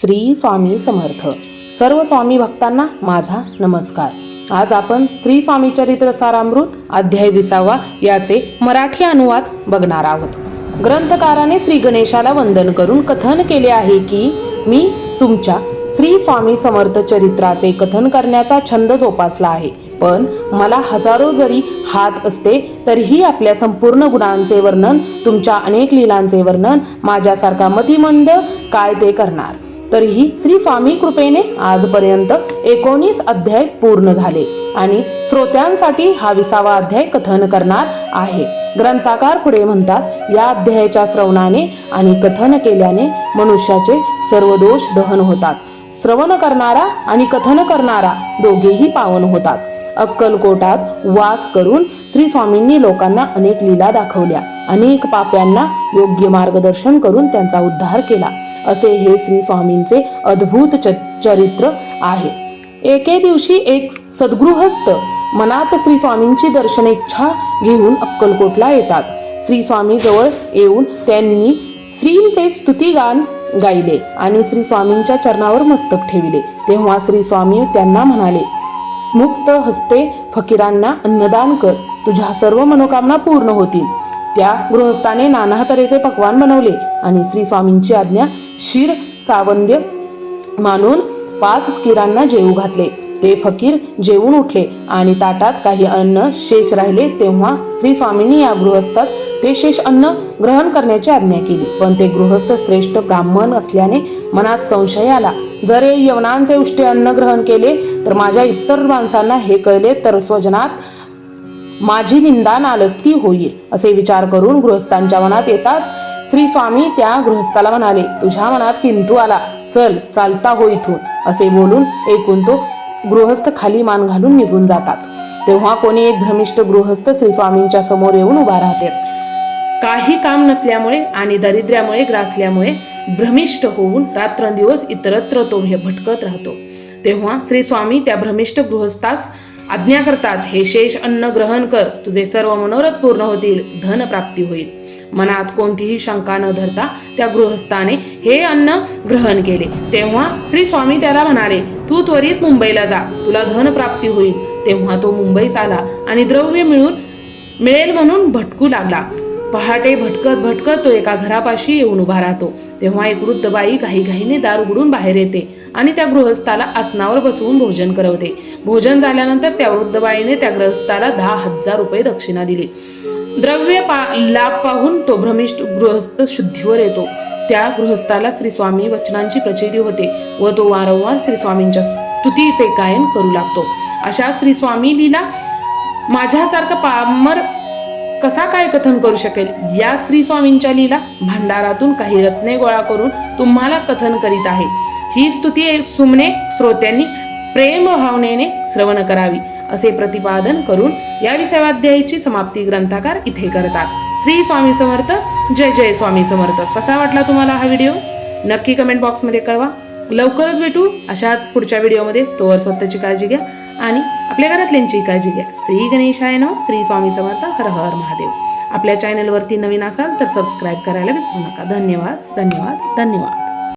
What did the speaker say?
श्री स्वामी समर्थ. सर्व स्वामी भक्तांना माझा नमस्कार. आज आपण श्री स्वामी चरित्र सारामृत अध्याय विसावा याचे मराठी अनुवाद बघणार आहोत. ग्रंथकाराने श्री गणेशाला वंदन करून कथन केले आहे की मी तुमच्या श्री स्वामी समर्थ चरित्राचे कथन करण्याचा छंद जोपासला आहे. पण मला हजारो जरी हात असते तरीही आपल्या संपूर्ण गुणांचे वर्णन तुमच्या अनेक लीलांचे वर्णन माझ्यासारखा मतिमंद काय ते करणार? तरीही श्री स्वामी कृपेने आजपर्यंत एकोणीस अध्याय पूर्ण झाले आणि श्रोत्यांसाठी हा विसावा अध्याय कथन करणार आहे. ग्रंथाकार पुढे म्हणतात या अध्यायाच्या श्रवणाने आणि कथन केल्याने मनुष्याचे सर्व दोष दहन होतात. श्रवण करणारा आणि कथन करणारा दोघेही पावन होतात. अक्कलकोटात वास करून श्री स्वामींनी लोकांना अनेक लीला दाखवल्या. अनेक पाप्यांना योग्य मार्गदर्शन करून त्यांचा उद्धार केला. असे हे श्री स्वामींचे अद्भुत च- चरित्र आहे. एके दिवशी एक सद्गृहस्थ मनात श्री स्वामींची दर्शन इच्छा घेऊन अक्कलकोटला येतात. श्री स्वामी जवळ येऊन त्यांनी श्रींचे स्तुतीगान गायले आणि श्री स्वामींच्या चरणावर मस्तक ठेविले. तेव्हा श्री स्वामी त्यांना म्हणाले मुक्त हस्ते फकीरांना अन्नदान कर. तुझ्या सर्व मनोकामना पूर्ण होतील. त्या गृहस्थाने नाना तऱ्हेचे पकवान बनवले आणि श्री स्वामींची आज्ञा शिर सावंद्य मानून पाच फकीरांना जेवू घातले. ते फकीर जेवून उठले आणि ताटात काही अन्न शेष राहिले तेव्हा श्री स्वामींनी या गृहस्थात ते शेष अन्न ग्रहण करण्याची आज्ञा केली. पण ते गृहस्थ श्रेष्ठ ब्राह्मण असल्याने मनात संशय आला. जर हे यवनांचे उष्टे अन्न ग्रहण केले तर माझ्या इतर माणसांना हे कळले तर स्वजनात माझी निंदा नालस्ती होईल असे विचार करून गृहस्थांच्या मनात येताच श्री स्वामी त्या गृहस्थाला म्हणाले तुझ्या मनात किंतू आला. चल चालता हो इथून. असे बोलून एकूण तो गृहस्थ खाली मान घालून निघून जातात. तेव्हा कोणी एक भ्रमिष्ठ गृहस्थ श्री स्वामींच्या समोर येऊन उभा राहते. काही काम नसल्यामुळे आणि दरिद्र्यामुळे ग्रासल्यामुळे भ्रमिष्ठ होऊन रात्रंदिवस इतरत्र तो हे भटकत राहतो. तेव्हा श्री स्वामी त्या भ्रमिष्ठ गृहस्थास आज्ञा करतात हे शेष अन्न ग्रहण कर. तुझे सर्व मनोरथ पूर्ण होतील. धन प्राप्ती होईल. मनात कोणतीही शंका न धरता त्या गृहस्थाने हे अन्न ग्रहण केले. तेव्हा श्री स्वामी त्याला म्हणाले तू त्वरित मुंबईला जा. तुला धन प्राप्ती होईल. तेव्हा तो मुंबईस आला आणि द्रव्य मिळून मिळेल म्हणून भटकू लागला. पहाटे भटकत भटकत तो एका घरापाशी येऊन उभा राहतो. तेव्हा एक वृद्ध बाई घाईघाईने दार उघडून बाहेर येते आणि त्या गृहस्थाला आसनावर बसवून भोजन करवते. भोजन झाल्यानंतर त्या वृद्ध बाईने त्या गृहस्थाला दहा हजार रुपये दक्षिणा दिली. द्रव्य पा लाभ पाहून तो भ्रमिष्ठ गृहस्थ शुद्धीवर येतो. त्या गृहस्थाला श्री स्वामी वचनांची प्रचिती होते व तो वारंवार श्री स्वामींच्या स्तुतीचे गायन करू लागतो. अशा श्री स्वामी लीला माझ्यासारखा पामर कसा काय कथन करू शकेल? या श्री स्वामींच्या लीला भांडारातून काही रत्ने गोळा करून तुम्हाला कथन करीत आहे. ही स्तुती सुमने श्रोत्यांनी प्रेम भावनेने श्रवण करावी. असे प्रतिपादन करून या विषयाध्यायाची समाप्ती ग्रंथाकार इथे करतात. श्री स्वामी समर्थ जय जय स्वामी समर्थ. कसा वाटला तुम्हाला हा व्हिडिओ? नक्की कमेंट बॉक्समध्ये कळवा. लवकरच भेटू अशाच पुढच्या व्हिडिओमध्ये. तोवर स्वतःची काळजी घ्या आणि आपल्या घरातल्यांची काळजी घ्या. श्री गणेशाय नमः. श्री स्वामी समर्थ. हर हर महादेव. आपल्या चॅनलवरती नवीन असाल तर सबस्क्राईब करायला विसरू नका. धन्यवाद धन्यवाद धन्यवाद.